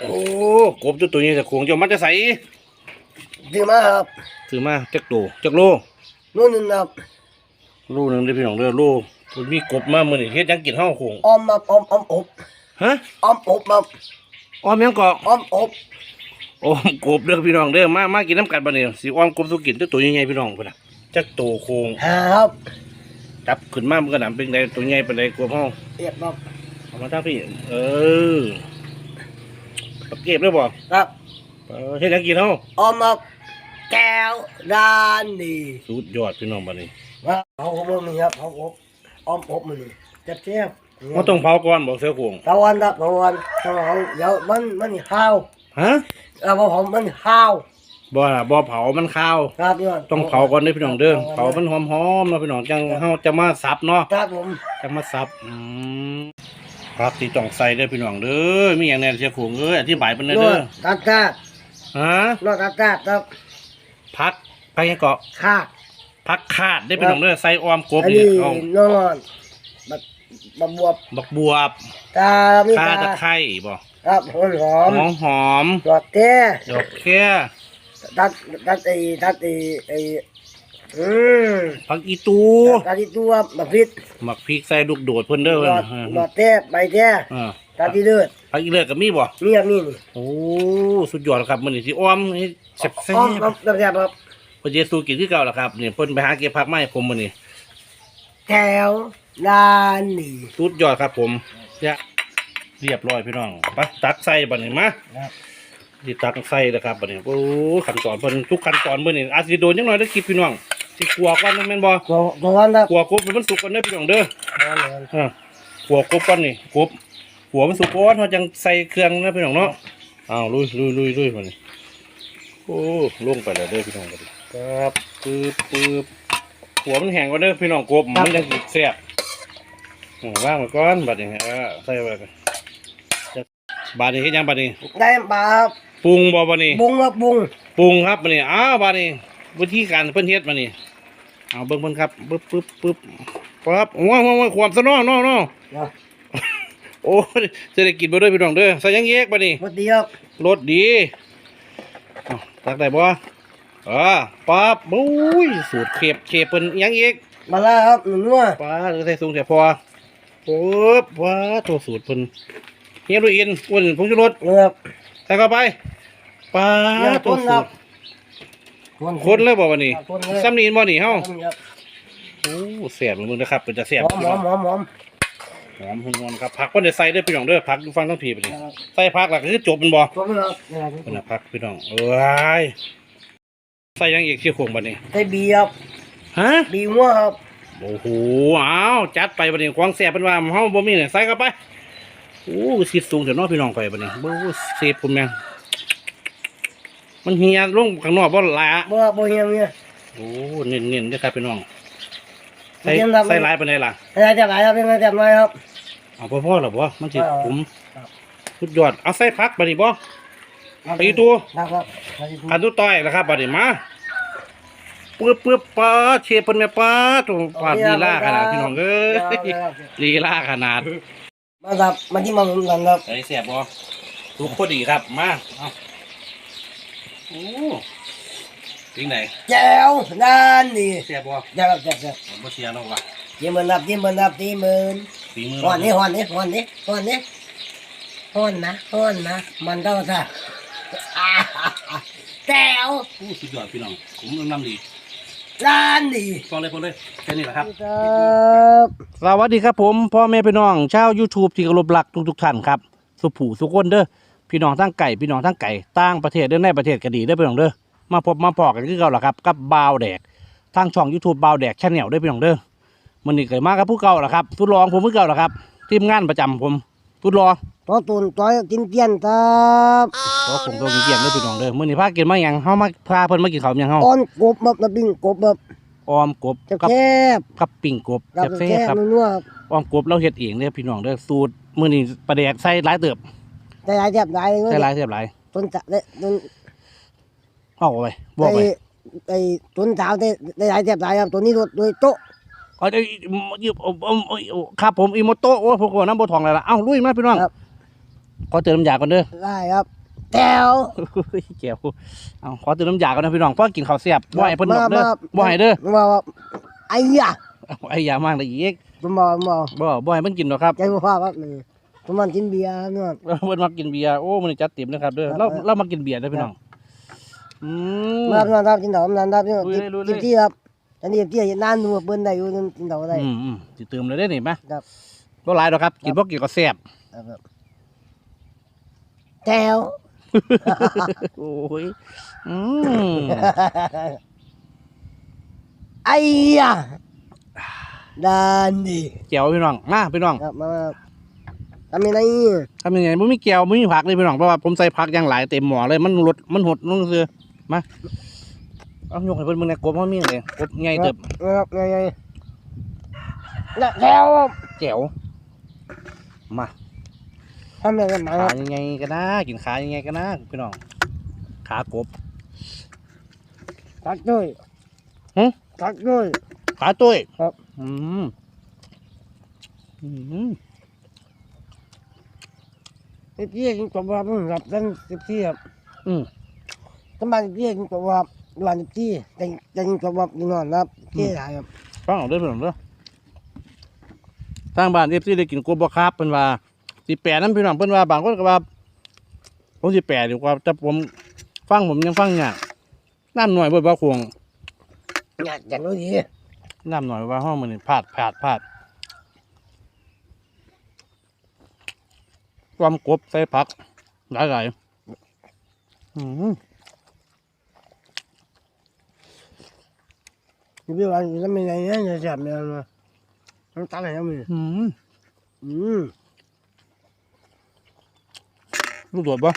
โอ้กบตัวตัวนี้จะโขงจะมันจะใสซื้อมาครับถือมาจักโตจักโลนู่นนึงครับโลหนึงได้อพี่น้องเด้อโลมันมีกบมามื้อนี้เฮ็ดหยังกินเฮาโขงออมมาออมออมอบฮะออมอบมาอ้อมหยังเกาะ ออมอบอ้อมกบเด้อพี่น้องเด้อมามากินน้ำกันบัดนี้สิอ้อมกบตัวกินตัวตัวใหญ่ๆพี่น้องพุ่นน่ะจักโตโขงหาครับจับขึ้นมามันก็หนำเป็นไดตัวใหญ่เป็นไดกลัวเฮาเรียบครับเอามาทางพี่เออ ตะเก็บได้บ่ครับเออเฮ็ดหยังกินเฮาออมมาแก้วด้านนี่สุดยอดพี่น้องบัดนี้ว่าเขาอบมันครับเขาอบออมอบมันนี่จะเทียบมันต้องเผาก่อนบอกเสือโขงตะวันครับตะวันตะวันเดี๋ยวมันมันข้าวฮะเออพอผมมันข้าวบ่ล่ะบ่เผามันข้าวครับพี่น้ต้องเผาก่อนเด้อพี่น้องเด้อเผามันหอมๆเนาะพี่น้องจังเฮาจะมาสับเนาะครับผมจะมาสับอืม ครับที่ต้องใส่เด้อพี่น้องเด้อมีหยังแน่เสือโขงเอ้ยอธิบายเพิ่นหน่อยนวเด้อดตัดตาดฮะนวดตัดตาดครับพักไปยังเกาะข้าดพักคาดได้อพี่น้องเด้อใส่ออมกบอันนี่นี้เอานอนบักบักบวบบักบวบตามีข่าตาตะไคร้บ่ครับหอมหอมหอมหอมดอกแก้ดอกแค่ตัดตัดไอ้ตัดไอ้ไอ้ อืมผักอีตูตัดที่ตัวบักพริกหมักพริกใส่ลูกโดดเพิ่นเด้อดเพิ่นอดอ่าดอดแก้ใบแก้อ่าตัดที่เลือดผักอีเลือดก็มีบ่นี่ครับนี่นี่โอ้สุดยอดครับมื้อนี้สิอ้อมให้แซ่บอ้อมครับๆแซ่บๆครับเพิ่นสิสู้กินคือเก่าล่ะครับนี่เพิ่นไปหาเก็บผักมาให้ผมมื้อนี้แถวด้านนี่สุดยอดครับผมเนี่ยเรียบร้อยพี่น้องไปตักใส่บัดนี้มาครับสิตักใส่นะครับบัดนี้โอ้ขั้นตอนเพิ่นทุกขั้นตอนมื้อนี้อาจสิโดนจังหน่อยเด้อคลิปพี่น้อง สิกลัวก่อนแม่นบ่ตัวตัวนั้นครับกลัวกบมันสุกก่อนเด้อพี่น้องเด้ออะหัวกบก่อนนี่กบหัวมันสุกก่อนเราจังใส่เครื่องนะพี่น้องเนาะอ้าวลุยลุยลุยลุยมานี่โอ้ลงไปแล้วเด้อพี่น้องกันครับปึ๊บปึ๊บหัวมันแห้งก่อนเด้อพี่น้องกบมันยังสิแซ่บอืมว่างไว้ก่อนบัดนี้เออใส่ไว้ก่อนจะบาดนี้เฮ็ดหยังบาดนี้ได้ปลาครับปรุงบ่บัดนี้บุงครับบุงปรุงครับบัดนี้อ้าวบาดนี้ วิธีการเพิ่นเฮ็ดบัดนี้เอาเบิ่งเพิ่นครับปึ๊บปึ๊บปึ๊บปั๊บโอ้ยโอ้ยโอ้ยความซะเนาะเนาะเนาะนะโอ้ยจะได้กินบ่ด้วยพี่น้องเด้อใส่หยังเยกบ่นี่สวัสดีครับรสดีอ้าวตักได้บ่อ่าปั๊บบุ้ยสูตรเคบเคบเพิ่นหยังเยกมาแล้วครับหนุ่มนัวป้าหรือใส่สูงแต่พอปุ๊บว้าตัวสูตรเพิ่นเฮียดูอินอ้วนผงชูรสนะครับใส่เข้าไปป้าเนี่ยตัว คนคสูรัตบรคนเลยบ่วันนี้คนเลยซ้ำนี่บ่นี่เฮาครับโอ้แซ่บมึงนะครับเป็นจะแซ่บหอมหอมหอมหอมหอมหอมครับผักเพิ่นได้ใส่เด้อพี่น้องเด้อผักอยู่ฟังทั้งผีไปนี่ครับใส่ผักหลักคือจบมันบ่ตัวนี้ครับเนี่ยคุณพักพี่น้องเอ้ยใส่หยังอีกที่โครงบัดนี้ใส่บีครับฮะบีหัวครับโอ้โหอ้าวจัดไปบัดนี้ควางแสบเป็นว่าเฮาบ่มีเนี่ยใส่เข้าไปโอ้สิสูงเดี๋ยวน้อพี่น้องไปบัดนี้โอ้เสียบผมแม่ง มันเฮียลงข้างนอกบ่ละบ่บ่เฮียเนี่ยโอ้เน้นๆเด้อครับพี่น้องใส่เตรียมรับใส่หลายปานใดล่ะอะไรจะไหลครับเป็นอะไรจะไหลครับเอาพอๆแล้วบ่มันสิเอาผมครับสุดยอดเอาใส่ผักบัดนี้บ่ไปตัวครับอันตุต้อยแล้วครับบัดนี้มาปึ๊บปึ๊บป้าเชฟเพิ่นแม่ป้าตัวปาดลีลาขนาดพี่น้องเอ้ยลีลาขนาดมาครับมาที่มาผมกันครับใส่แสบบ่ทุกคนดีครับมาเอา โอ้ทิ้งไหนแจ้วด้านนี่แสบบ่แจ้วครับแจ้วแจ้วผมบ่เสียแล้วว่ะยี่หมื่นนับยี่หมื่นนับยี่หมื่นฝีมือหอนนี่หอนนี่หอนนี่หอนนี่หอนนะหอนนะ มันเท่าท่าอ่าแจ้วโอ้สุดยอดพี่น้องผมน้ำดีด้านนี่พอเลยพอเลยแค่นี้แหละครับครับ สวัสดีครับผมพ่อแม่พี่น้องชาว YouTube ที่เคารพรักทุกๆท่านครับ สุผูสุคนเด้อ พี่น้องทั้งไก่พี่น้องทั้งไก่ต่างประเทศเด้อในประเทศก็ดีเด้อพี่น้องเด้อมาพบมาพอกันคือเก่าล่ะครับกับบาวแดกทางช่อง YouTube บาวแดกชาแนลเด้อพี่น้องเด้อมันนี่เกิดมากับผู้เก่าล่ะครับทุดลองผมผู้เก่าล่ะครับทีมงานประจำผมทุดรอตัวตุนตัวกินเตี้ยนครับก็คงตัวเกี่ยงเด้อพี่น้องเด้อมื้อนี้พากินมาหยังเฮามาพาเพิ่นมากินข้าวหยังเฮาอ่อนกบแบบน้ำปิ้งกบแบบออมกบแคกับบกับปิ้งกบๆกับแซ่แคบบๆครับๆนัวๆครับ ออมกบเราเฮ็ดเองเด้อพี่น้องเด้อสูตรมื้อนี้ปลาแดกใส่หลายเติบ แต่หลายแซ่บหลายเลยใส่หลายเติบหลายต้นจะได้ต้นเอาไปบอกไปไอ้ไอ้ต้นสาวได้ได้หลายแซ่บหลายครับตัวนี้โดยโดยโต๊ะเอาเดี๋ยวอีเอาเอาเอาเอาครับผมอีโมโตะโอ้พวกผมน้ำโบทองอะไรล่ะเอ้าลุยมาพี่น้องครับขอเติมน้ำยาก่อนเด้อได้ครับแก้วเฮ้ยแก้วเอาขอเติมน้ำยาก่อนนะพี่น้องพ่อกินข้าวเสียบบ่ให้เพิ่นดอกเด้อบ่ให้เด้อมาว่าไอ้ยะเอาไอ้ยามากเลยอีกผมบอกผมบอกบ่บ่ให้เพิ่นกินดอกครับใจพ่อครับนี่ ผมมันกินเบียร์เนื่อเพิ่นมากินเบียร์โอ้มันจัดเต็มนะครับเด้อครับเราเรามากินเบียร์เด้อพี่น้องอืม มาครับครับกินดอกนานครับนี่ลุยเลยลุยเลย กินที่ครับอันนี้ที่นานดูเปิ้นได้อยู่กินดอกได้ อืมอืมสิเติมเลยได้อนี่มาครับ บ่หลายดอกครับ กินบ่กินก็แซ่บครับแก้วโอ้ยอืมไอ้ยะดานดีแก้วพี่น้องมาพี่น้อง ครับมา ทำยังไงทำยังไงบ่มีแก้วบ่มีผักเลยพี่น้องเพราะว่าผมใส่ผักอย่างหลายเต็มหม้อเลยมันลดมันหดลงซื่อมาเอายกให้เพิ่นมึงในกบมันมีเลยกบใหญ่เติบครับไงไงน่ะแก้วแจ๋วมาทำยังไงมาคขารับยังไงกันนะกินขายังไงกันนะพี่น้องขากบตักด้วยหึตักด้วยขาตุ้ยครับ อืมอืม ไอ้พี่กินกับว่ามึงครับตั้งสิบที่ครับอืมทำไมพี่กินกับว่าหลานสิบที่แต่จะกินกับว่ากินนอนครับที่ไหนครับฟังเอาเด้อพี่น้องเด้อทางบ้านเอฟซีได้กินกบบ่ครับเพิ่นว่าสิแปรนํพี่น้องเพิ่นว่าบางคนก็ว่าผมสิแปรดีกว่าแต่ผมฟังผมยังฟังยากน้ำหน่อยเบ่บ่ควงอยากจะรู้ดีน้ำหน่อยว่าห้องมันนี่พลาดพลาดพลาด ความกบใส่ผักหลายหลายๆอืมพี่ว่าจะไม่ไงเนี่ยจะจับเนี่ยมาต้องตักให้มึงอืมอืมลูกโดดปะ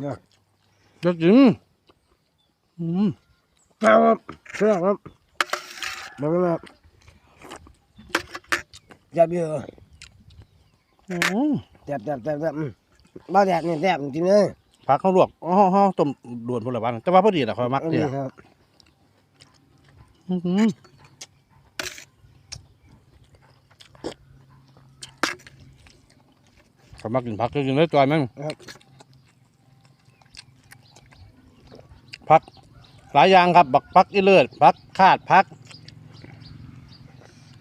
เนี่ยจะกินอืมครับเชื่อครับบอกว่าจับเยอะอืม จับจับจับจับบ้าแดดเนี่ยแดดจริงเลยผักเขาลวกอ๋อเขาต้มด่วนพนละวันแต่ว่าพอดีแหละคอยมักอันเนี่นี้ยครับอื้อหือเขามากินผักก็กินได้จอยมั้งครับผักหลายอย่างครับ บักผักอีเลิศผักคาดผัก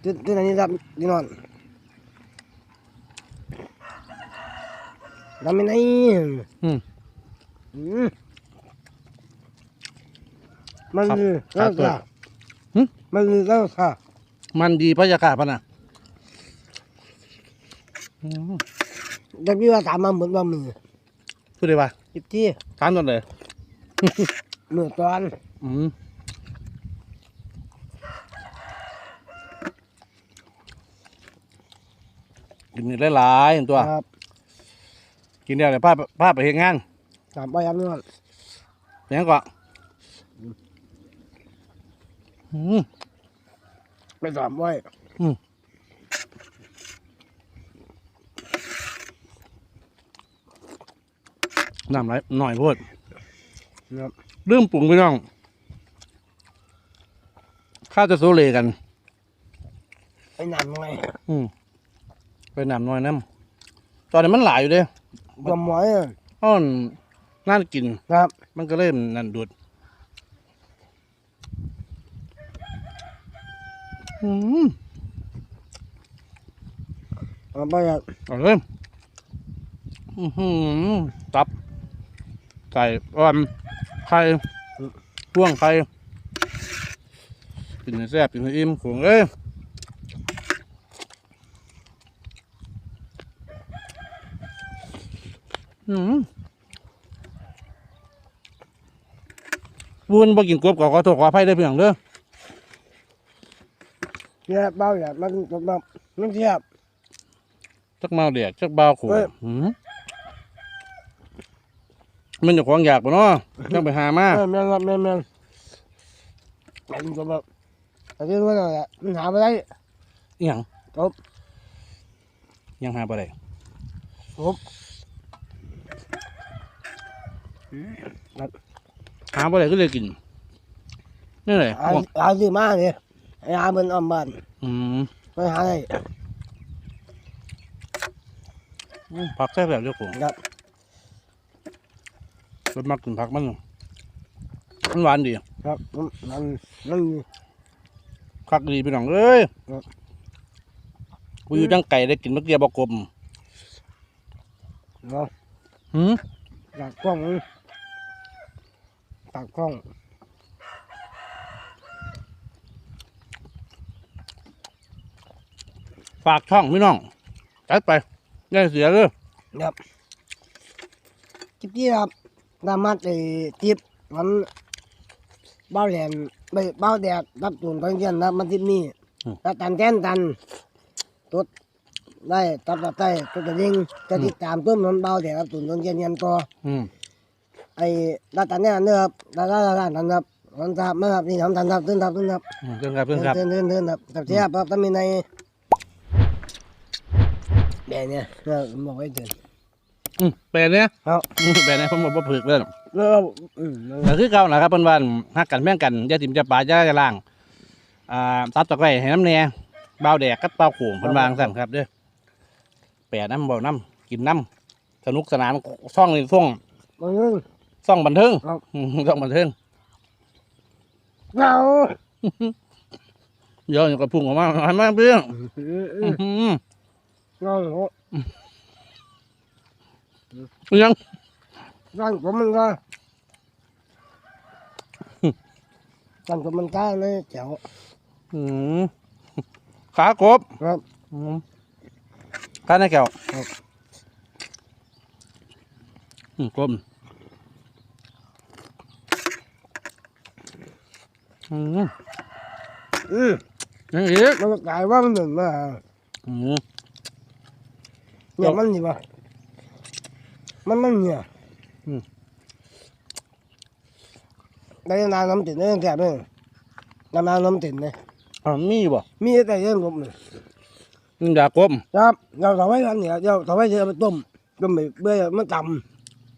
จุดจุดอันนี้ครับดีนอ นทำยังไงอืม อืมมันคือครัเล่าบค่ะหึ มันคือเล่าค่ะมันดีพระยากาศพะนะอืมแต่พี่ว่าถามมาเหมือนว่ามือพูดได้ปะจิบที่ทานตอนเลย มือตอนอืมกินได้หลายๆตัว ครับ กินเดียวเลยพาพาไปเฮ็ดงานถามไปครับนี่ก่อนอย่างนั้นก็อืมไปถามไว้น้ำไหลหน่อยโพดนะครับเรื่องปรุงพี่น้องข้าวจะโซเลกันไอ้หนำไงอืมไปน้ำน้อยน้ำตอนนี้มันหลายอยู่เด้ กำหมอยอะอ้อนน่ากิน ครับ มันก็เริ่มนั่นดูดอืมเอาไปครับเอาเลยอือหือตับ ไก่อ่อนไข่พ่วงไข่กินให้แซ่บกินให้อิ่มขวงเอ้ย อืมวุ้นบ่กินกบก็ขอโทษขออภัยได้เพียงเด้อเนี่ยเบาอย่ามันมันมันเทียบจักเมาเดียกจักบ่าวขู่เอ้ยหืมมันจะของอยากปะเนาะจังไปหามาแม่นแม่นครับแม่นแม่นมันก็แบบอันนี้ว่าอะไรอะมันหาไม่ได้อีหยังกบยังหาบ่ได้กบ หาบ่ได้ก็เลยกินนี่เลยหาหาซื้อมาเนี่ยไอ้หาเบิ่นอ้อมบ้านอืมไม่หาได้อืมผักแซ่บแบบเดียวผมครับเป็นมักกินผักมันมันหวานดีครับมันมันมันคักดีพี่น้องเอ้ยครับกูอยู่จังไก่ได้กินมะเกียบอกกลมเนาะหืมจากกล้อง จากกล้อง ฝากช่องพี่น้องจัดไปได้เสียเลยครับจิ๊บจี้ครับดามัดไอ้จิ๊บมันเบ้าแหลมไปเบ้าแดดรับตูนตอนเย็นนะมันทิศนี้แล้วตันแทนตันตุดได้ตัดตัดได้ตุดจะยิงจะติดตามต้มมันเบ้าแดดรับตูนตอนเย็นยันต่ออืม ไอ้ดาตันเนี่ยเนื้อครับดาดาดาดาตันครับมันทับมาครับนี่ทำทันทับตื้นทับตื้นทับอืมเพื่อนครับเพื่อนครับตื้นตื้นตื้นครับแต่เทียบครับถ้ามีในแบบเนี้ยเราบอกไว้เดินอืมแปลเนี้ยครับอืมแปลเนี้ยผมบอกว่าผึกเลยแล้วอืมแต่คือเก่านะครับเพิ่นว่าฮักกันแม่งกันอย่าถิ่มจะปลาอย่าจะล่างอ่าตัดตะไคร้ให้น้ำแหน่เบาวแดกกับเบาวโขงเพิ่นวาจังสั่นครับเด้อแปะน้ำเบ่น้ำกินน้ำสนุกสนานช่องนี่ช่องมันนึง ช่องบันเทิงครับ อืมช่องบันเทิงเราเดี๋ยวอยู่กับพุ่งออกมาหันมาเพื่อนอื้อหือเรายังร่างผมมันก็ร่างผมมันก้าเลยแจ๋ว อืมขากบครับอืมขาในแก้วครับ อืมกลม อืมอืมยังอีกมันก็กลายว่ามันหนึ่งมาอืมเนี่ยมันดีป่ะมันมันเนี่ยได้นานน้ำติดได้แก่ด้วยน้ำน้ำน้ำติดเลยอ่ามีบ่มีแต่เรื่องผมเลยมันอยากกลมครับเราเอาไว้กันเนี่ยเราเอาไว้จะเอาไปต้มต้มไปเบื่อมันต่ำ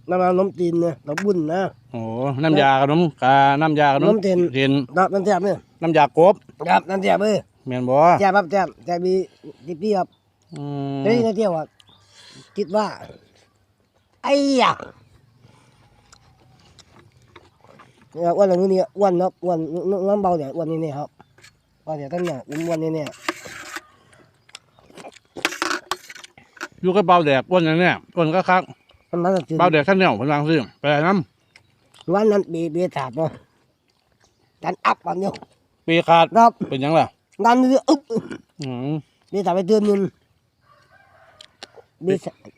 น้ำน้ำน้ำตีนเนี่ยเราบุญนะ โอ้น้ำยาขนมกาน้ำยาขนมน้ำเทียน เทียนครับน้ำแซ่บเนี่ยน้ำยากบครับน้ำแซ่บเลยแม่นบ่แซ่บครับแซ่บแซ่บดีดีพี่ครับอืมเฮ้ยนักเที่ยวอะคิดว่าไอ้ยะเนี่ยอ้วนอะไรนี่อ้วนเนาะอ้วนน้ำเบาเดี๋ยวอ้วนนี่เนี่ยครับเบาเดี๋ยวท่านเนี่ยอ้วนนี่เนี่ยอยู่กับเบาแดกอ้วนอย่างเนี้ยอ้วนก็คักมั นมาจากเบาแดกข้าวเหนียวพลังซื้อไปน้วันนั้นปีปีถาดเนาะดันอัพวันเดียวำปีขาดครับเป็นหยังล่ะดันนี่อึ๊บอืมปีถาดไปเตือนเงินปี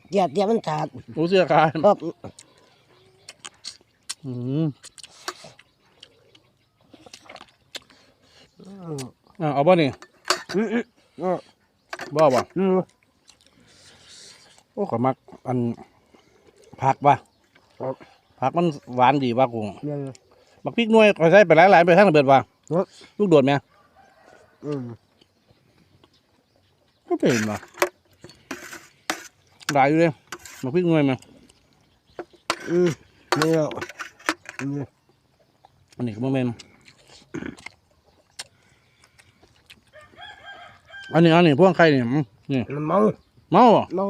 เจียเจียมันถาดรู้เสียขาดครับอืมอะเอาบ่นี่อืมอืมอืมบ่บ่อืมโอ้ก็มักอัน ผักว่ะครับ ผักมันหวานดีว่ะกุ้งเนี่ย บักพริกหน่วยก็ใช้ไปหลายๆไปทั้งระเบิดว่ะครับ ลูกโดดไหมอืมก็เป็นว่ะหลายอยู่เลยบักพริกหน่วยไหมอืมเนี่ยอืมอันนี้ก็บ่แม่นอันนี้อันนี้พวกใครนี่อืมนี่มันเมาเมาบ่เมา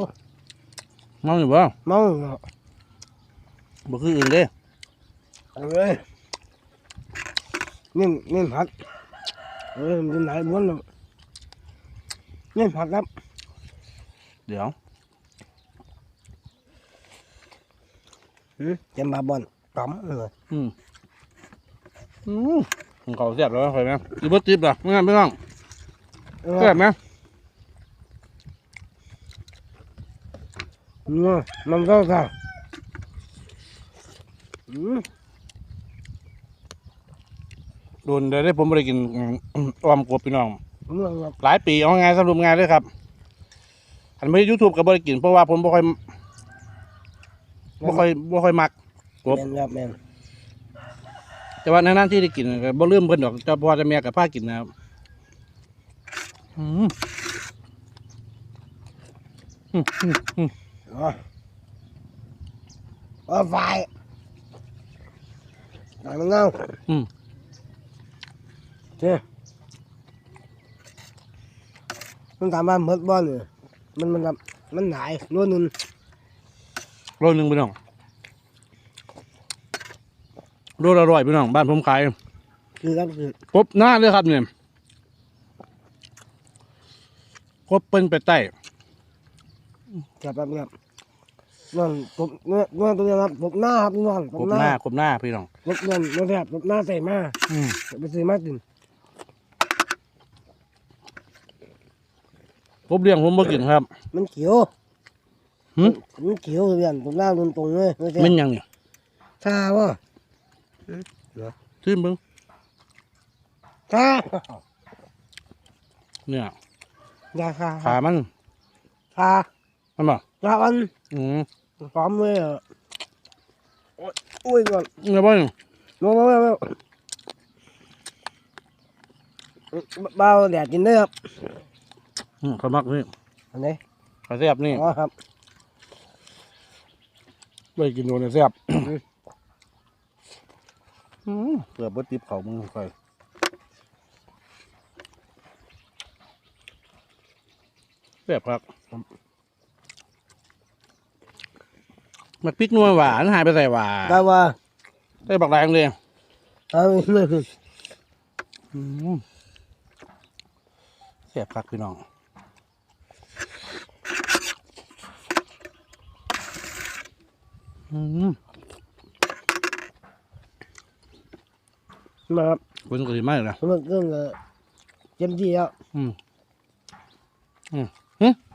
เมาอยู่บ่เมา บ่คืออื่นเด้เอาเลยนี่นี่ผักเออมันไหนบ้วนเลยนี่ผักครับ เดี๋ยวอืมเต็มบาบอนกำเลยอืมอืมของเขาเสียบแล้วค่อยไหมอีบ่ติบล่ะไม่งั้นไม่ต้องเออเสียบไหมเนี่ยมันก็ค่ะอืม โดนเดี๋ยวได้ผมบ่ไปกินอืมอ้อมกบพี่น้องเรื่องครับหลายปีเอาไงสรุปไงเลยครับอันไม่ยูทูบกับบริกินเพราะว่าผมบ่ค่อยบ่ค่อยบ่ค่อยมักกบแมนครับแมนแต่ว่าในนั้นที่ได้กินก็บ่ลืมเพิ่นดอกเจ้าพ่อเจ้าแม่กับพากินนะครับอืมอืมอืมอืมอ๋ออ๋อไฟ ไฟมันเงาอืมเจ้มันถามว่าหมดบ่เนี่ยมันมันมันหลายโลนึงโลหนึ่งพี่น้องโลละร้อยพี่น้อง บ้านผมขายคือครับคือครบหน้าเลยครับเนี่ยครบเป็นไปใต้ครับครับครับ นั่นผมเนื้อเนื้อตัวเดียวครับผมหน้าครับพี่น้องผครมบหหน้าน้าครบหน้าพี่น้องรถเงินรถแบบรถหน้าใส่มาอืมไปซื้อมากินครบเรียงผมบ่กินครับ มันเขียวหึ มันเขียวเรียนผมหน้ารุนตรงเลยไม่ใช่มันหยังเนี่ยชาวะซิมเบิ้งชาเนี่ย ยาชาขามันชามันบ่ชาอัน อืมพร้อมเลยอะโอ้ยโอ้ยก่อนเนี่ยบ่เนี่ยมามามามาเบาแดดกินได้ครับอืมเขามักนี่อันนี้เขาแซ่บนี่อ๋อครับไปกินโดนเนี่ยแซ่บอืมเกือบบ่ติบเขามึงค่อยแซ่บครับ มันพริกนัวหวานหายไปใส่หวานได้ว่าได้บักแรงเลยเอาไม่คืออืมแซ่บคักพี่น้องอืมมาครับคนก็ดีมากเลยนะสำหรับเรื่องเอ่อเต็มที่แล้วอืม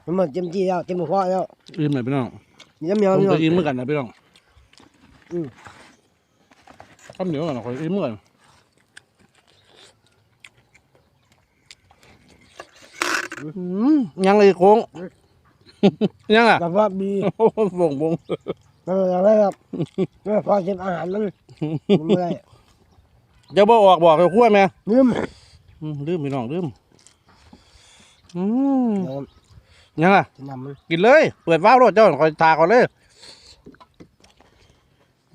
สำหรับเต็มที่แล้วเต็มหัวแล้ว อิ่มเลยพี่น้อง ยังเหนียวผมเหนียวก็อิ่มเหมือนกันนะพี่น้องอืม ข้าวเหนียวกันนะคอยอิ่มเหมือนกันอืมยังเลยโค้ง ยังอะแต่ว่าบีโอ้โหบ่งบ่งไม่เป็นไรครับไม่พอเก็บอาหารมันมันไม่ได้จะบ่ออกบอกเลยขั้วแม่ลืมอืมลืมพี่น้องลืมอืมเดี๋ยว ยังอะจะนำมันกินเลย เปิดว้าวรถเจ้าคอยทาก่อนเลย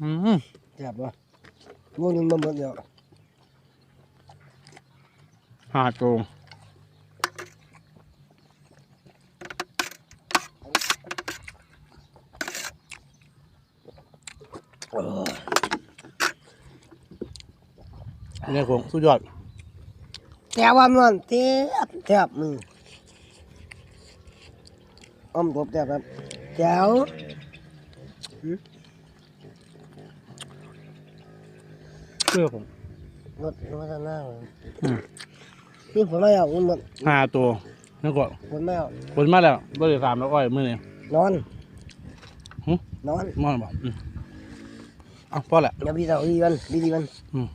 อืมแซ่บวะงูนึงมาหมดเดียวหาโจงเนี่ยคงสุดยอด แต่ว่ามันแซ่บแซ่บมือ อ้อมกบแซ่บครับแจ๋วเชื่อผมรถรถหน้าเลยอืมนี่ผลไม่เอาคุณหมดหาตัวนี่ก็ผลไม่เอาคนมาแล้วบริสามแล้วอ้อยมือนี่นอนหึนอนมอนบอกอืมเอาพอแหละเดี๋ยวพี่เราดีกันดีดีกันอืม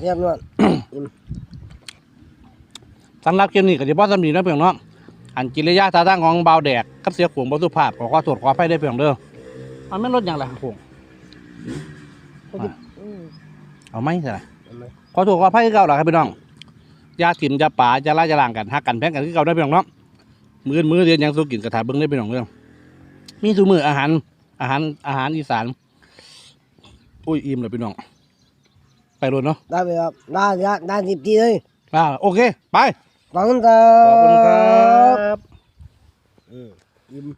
เรียบนวดสำหรับเกมนี้ก็จะบอสำนีนะเพียงเนาะ อันกิริยาท่าทางของเบาวแดกกับเสียขวงบสุภาพขอขอโทษขออภัยได้เพียงเด้อมันไม่นลดอย่างไรขวงอืมเอาไหมใช่ไหมเอาไหมขอโทษขออภัยคือเก่าหล่ะครับพี่น้องอยาถิ่มอยาป่าอยาล่าอยาล่างกันหักกันแพงกันคือเก่าได้พี่น้องเนาะมือมือเรียนหยังสู้กินกระถาเบิ้งได้พี่น้องเรื่องมีสูมืออาหาร อาหารอาหารอีสานอุ้ยอิ่มเลยพี่น้องไปรถเนาะได้ไปครับได้ได้ได้สิบทีเลยอ่าโอเค ไป ขอบคุณครัขอบคุณครับอืมยิ้ม